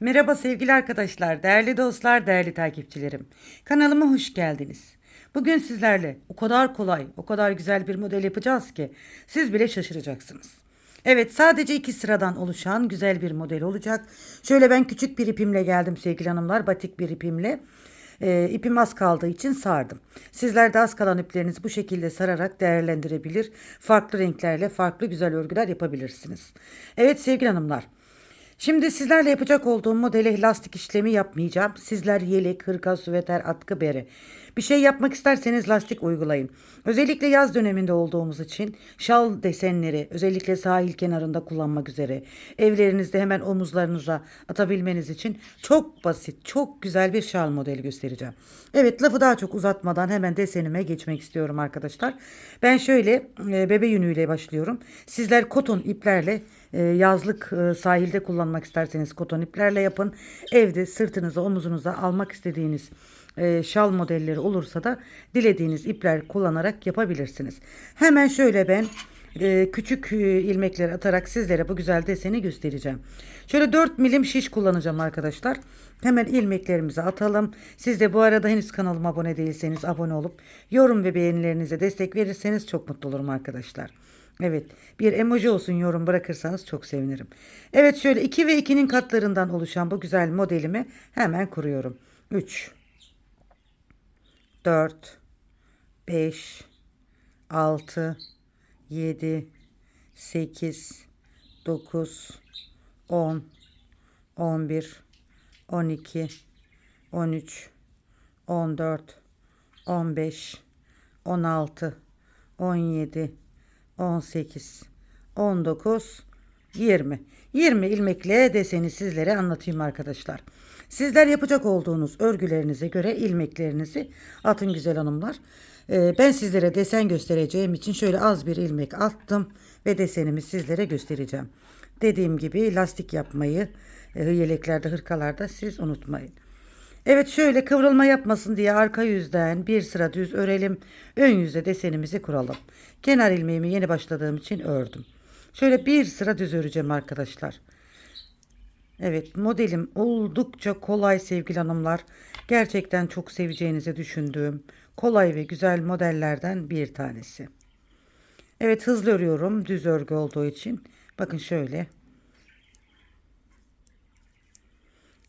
Merhaba sevgili arkadaşlar, değerli dostlar, değerli takipçilerim. Kanalıma hoş geldiniz. Bugün sizlerle o kadar kolay, o kadar güzel bir model yapacağız ki siz bile şaşıracaksınız. Evet sadece iki sıradan oluşan güzel bir model olacak. Şöyle ben küçük bir ipimle geldim sevgili hanımlar, batik bir ipimle. E, ipim az kaldığı için sardım. Sizler de az kalan iplerinizi bu şekilde sararak değerlendirebilir. Farklı renklerle farklı güzel örgüler yapabilirsiniz. Evet sevgili hanımlar. Şimdi sizlerle yapacak olduğum modele lastik işlemi yapmayacağım. Sizler yelek, hırka, süveter, atkı, bere. Bir şey yapmak isterseniz lastik uygulayın. Özellikle yaz döneminde olduğumuz için şal desenleri özellikle sahil kenarında kullanmak üzere evlerinizde hemen omuzlarınıza atabilmeniz için çok basit, çok güzel bir şal modeli göstereceğim. Evet lafı daha çok uzatmadan hemen desenime geçmek istiyorum arkadaşlar. Ben şöyle e, bebe yünüyle başlıyorum. Sizler koton iplerle e, yazlık e, sahilde kullanmak isterseniz koton iplerle yapın. Evde sırtınıza omuzunuza almak istediğiniz e, şal modelleri olursa da dilediğiniz ipler kullanarak yapabilirsiniz. Hemen şöyle ben e, küçük e, ilmekler atarak sizlere bu güzel deseni göstereceğim. Şöyle 4 milim şiş kullanacağım arkadaşlar. Hemen ilmeklerimizi atalım. Siz de bu arada henüz kanalıma abone değilseniz abone olup yorum ve beğenilerinize destek verirseniz çok mutlu olurum arkadaşlar. Evet bir emoji olsun yorum bırakırsanız çok sevinirim. Evet şöyle 2 ve 2'nin katlarından oluşan bu güzel modelimi hemen kuruyorum. 3 4 5 6 7 8 9 10 11 12 13 14 15 16 17 18 19 20 20 ilmekle deseni sizlere anlatayım arkadaşlar. Sizler yapacak olduğunuz örgülerinize göre ilmeklerinizi atın güzel hanımlar. Ee, ben sizlere desen göstereceğim için şöyle az bir ilmek attım ve desenimi sizlere göstereceğim. Dediğim gibi lastik yapmayı e, yeleklerde hırkalarda siz unutmayın. Evet şöyle kıvrılma yapmasın diye arka yüzden bir sıra düz örelim. Ön yüzde desenimizi kuralım. Kenar ilmeğimi yeni başladığım için ördüm. Şöyle bir sıra düz öreceğim arkadaşlar. Evet modelim oldukça kolay sevgili hanımlar. Gerçekten çok seveceğinizi düşündüğüm kolay ve güzel modellerden bir tanesi. Evet hızlı örüyorum düz örgü olduğu için. Bakın şöyle.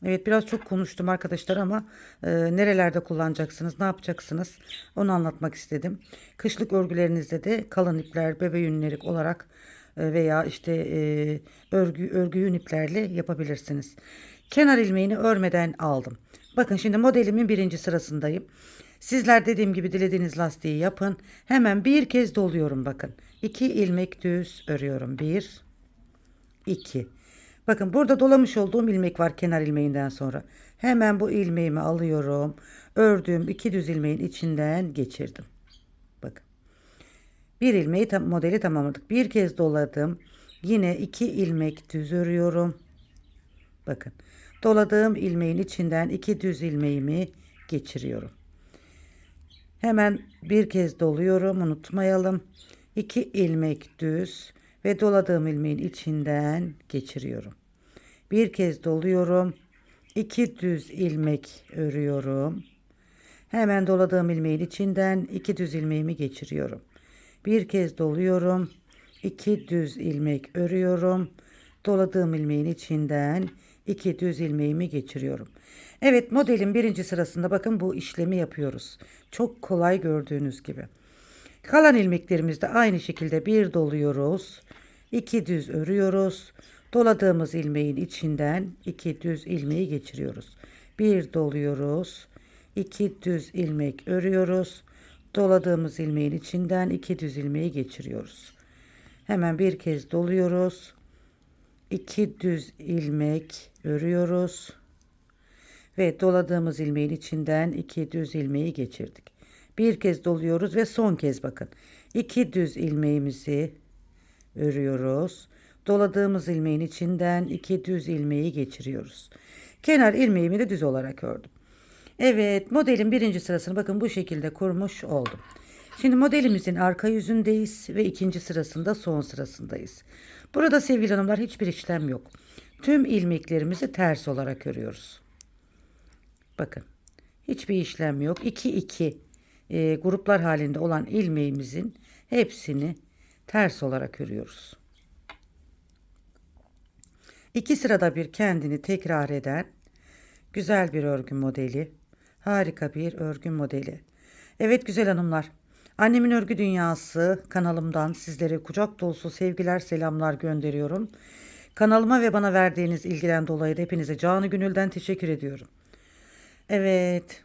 Evet biraz çok konuştum arkadaşlar ama e, nerelerde kullanacaksınız, ne yapacaksınız onu anlatmak istedim. Kışlık örgülerinizde de kalın ipler, bebe yünleri olarak veya işte e, örgü, örgü yün iplerle yapabilirsiniz. Kenar ilmeğini örmeden aldım. Bakın şimdi modelimin birinci sırasındayım. Sizler dediğim gibi dilediğiniz lastiği yapın. Hemen bir kez doluyorum bakın. İki ilmek düz örüyorum. Bir, iki. Bakın burada dolamış olduğum ilmek var kenar ilmeğinden sonra. Hemen bu ilmeğimi alıyorum. Ördüğüm iki düz ilmeğin içinden geçirdim. Bir ilmeği tam, modeli tamamladık. Bir kez doladım. Yine iki ilmek düz örüyorum. Bakın. Doladığım ilmeğin içinden iki düz ilmeğimi geçiriyorum. Hemen bir kez doluyorum. Unutmayalım. İki ilmek düz ve doladığım ilmeğin içinden geçiriyorum. Bir kez doluyorum. iki düz ilmek örüyorum. Hemen doladığım ilmeğin içinden iki düz ilmeğimi geçiriyorum. Bir kez doluyorum. iki düz ilmek örüyorum. Doladığım ilmeğin içinden iki düz ilmeğimi geçiriyorum. Evet modelin birinci sırasında bakın bu işlemi yapıyoruz. Çok kolay gördüğünüz gibi. Kalan ilmeklerimizde aynı şekilde bir doluyoruz. iki düz örüyoruz. Doladığımız ilmeğin içinden iki düz ilmeği geçiriyoruz. Bir doluyoruz. iki düz ilmek örüyoruz. Doladığımız ilmeğin içinden iki düz ilmeği geçiriyoruz. Hemen bir kez doluyoruz. iki düz ilmek örüyoruz. Ve doladığımız ilmeğin içinden iki düz ilmeği geçirdik. Bir kez doluyoruz ve son kez bakın. iki düz ilmeğimizi örüyoruz. Doladığımız ilmeğin içinden iki düz ilmeği geçiriyoruz. Kenar ilmeğimi de düz olarak ördüm. Evet modelin birinci sırasını bakın bu şekilde kurmuş oldum. Şimdi modelimizin arka yüzündeyiz ve ikinci sırasında son sırasındayız. Burada sevgili hanımlar hiçbir işlem yok. Tüm ilmeklerimizi ters olarak örüyoruz. Bakın. Hiçbir işlem yok. 2 2 e, gruplar halinde olan ilmeğimizin hepsini ters olarak örüyoruz. İki sırada bir kendini tekrar eden güzel bir örgü modeli. Harika bir örgü modeli. Evet güzel hanımlar. Annemin Örgü Dünyası kanalımdan sizlere kucak dolusu sevgiler selamlar gönderiyorum. Kanalıma ve bana verdiğiniz ilgiden dolayı da hepinize canı gönülden teşekkür ediyorum. Evet.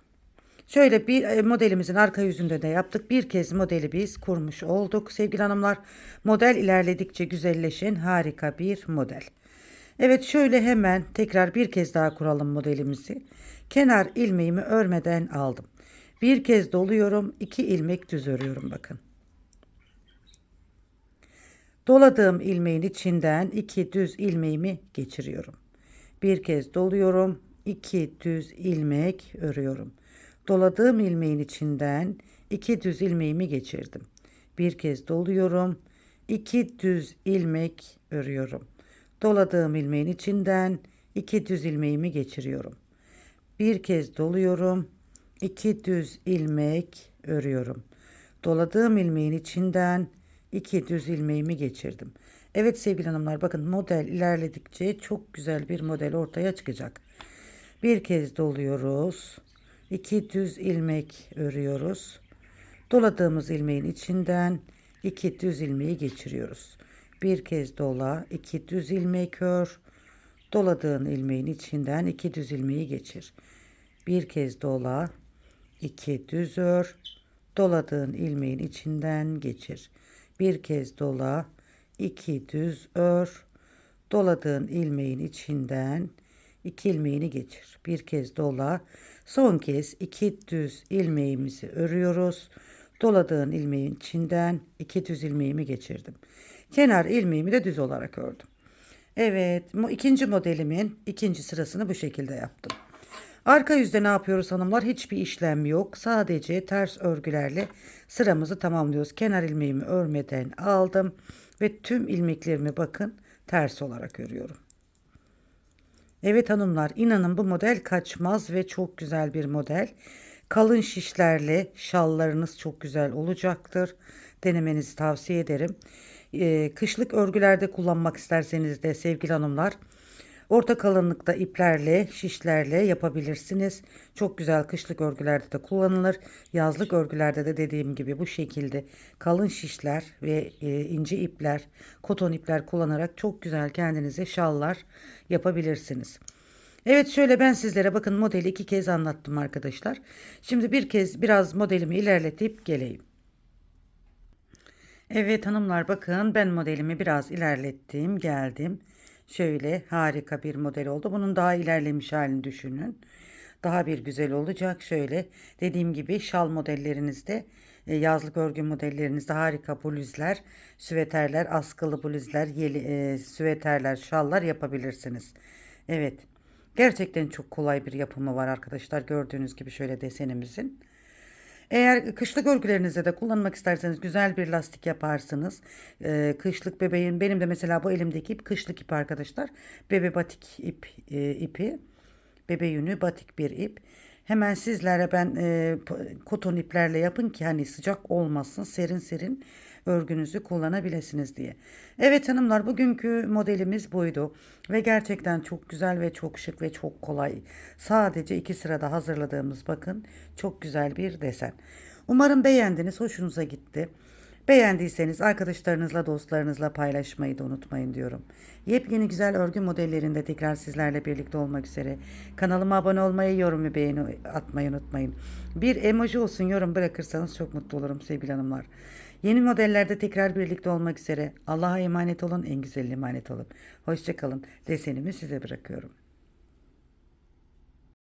Şöyle bir e, modelimizin arka yüzünde de yaptık. Bir kez modeli biz kurmuş olduk. Sevgili hanımlar model ilerledikçe güzelleşen harika bir model. Evet şöyle hemen tekrar bir kez daha kuralım modelimizi. Kenar ilmeğimi örmeden aldım. Bir kez doluyorum. iki ilmek düz örüyorum bakın. Doladığım ilmeğin içinden iki düz ilmeğimi geçiriyorum. Bir kez doluyorum. iki düz ilmek örüyorum. Doladığım ilmeğin içinden iki düz ilmeğimi geçirdim. Bir kez doluyorum. iki düz ilmek örüyorum. Doladığım ilmeğin içinden iki düz ilmeğimi geçiriyorum. Bir kez doluyorum. iki düz ilmek örüyorum. Doladığım ilmeğin içinden iki düz ilmeğimi geçirdim. Evet sevgili hanımlar bakın model ilerledikçe çok güzel bir model ortaya çıkacak. Bir kez doluyoruz. iki düz ilmek örüyoruz. Doladığımız ilmeğin içinden iki düz ilmeği geçiriyoruz. Bir kez dola, iki düz ilmek ör. Doladığın ilmeğin içinden iki düz ilmeği geçir. Bir kez dola, iki düz ör. Doladığın ilmeğin içinden geçir. Bir kez dola, iki düz ör. Doladığın ilmeğin içinden iki ilmeğini geçir. Bir kez dola. Son kez iki düz ilmeğimizi örüyoruz. Doladığın ilmeğin içinden iki düz ilmeğimi geçirdim. Kenar ilmeğimi de düz olarak ördüm. Evet, bu ikinci modelimin ikinci sırasını bu şekilde yaptım. Arka yüzde ne yapıyoruz hanımlar? Hiçbir işlem yok. Sadece ters örgülerle sıramızı tamamlıyoruz. Kenar ilmeğimi örmeden aldım ve tüm ilmeklerimi bakın ters olarak örüyorum. Evet hanımlar inanın bu model kaçmaz ve çok güzel bir model. Kalın şişlerle şallarınız çok güzel olacaktır. Denemenizi tavsiye ederim. Ee, kışlık örgülerde kullanmak isterseniz de sevgili hanımlar orta kalınlıkta iplerle şişlerle yapabilirsiniz. Çok güzel kışlık örgülerde de kullanılır. Yazlık örgülerde de dediğim gibi bu şekilde kalın şişler ve e, ince ipler, koton ipler kullanarak çok güzel kendinize şallar yapabilirsiniz. Evet şöyle ben sizlere bakın modeli iki kez anlattım arkadaşlar. Şimdi bir kez biraz modelimi ilerletip geleyim. Evet hanımlar bakın ben modelimi biraz ilerlettim geldim. Şöyle harika bir model oldu. Bunun daha ilerlemiş halini düşünün. Daha bir güzel olacak. Şöyle dediğim gibi şal modellerinizde e, yazlık örgü modellerinizde harika bluzlar, süveterler, askılı bluzlar, yeli, e, süveterler, şallar yapabilirsiniz. Evet. Gerçekten çok kolay bir yapımı var arkadaşlar. Gördüğünüz gibi şöyle desenimizin. Eğer kışlık örgülerinizde de kullanmak isterseniz güzel bir lastik yaparsınız. Ee, kışlık bebeğin benim de mesela bu elimdeki ip kışlık ip arkadaşlar. Bebe batik ip e, ipi. Bebe yünü batik bir ip. Hemen sizlere ben e, koton iplerle yapın ki hani sıcak olmasın serin serin örgünüzü kullanabilirsiniz diye. Evet hanımlar bugünkü modelimiz buydu. Ve gerçekten çok güzel ve çok şık ve çok kolay. Sadece iki sırada hazırladığımız bakın çok güzel bir desen. Umarım beğendiniz, hoşunuza gitti. Beğendiyseniz arkadaşlarınızla, dostlarınızla paylaşmayı da unutmayın diyorum. Yepyeni güzel örgü modellerinde tekrar sizlerle birlikte olmak üzere. Kanalıma abone olmayı, yorum ve beğeni atmayı unutmayın. Bir emoji olsun yorum bırakırsanız çok mutlu olurum sevgili hanımlar. Yeni modellerde tekrar birlikte olmak üzere. Allah'a emanet olun, en güzel emanet olun. Hoşçakalın. Desenimi size bırakıyorum.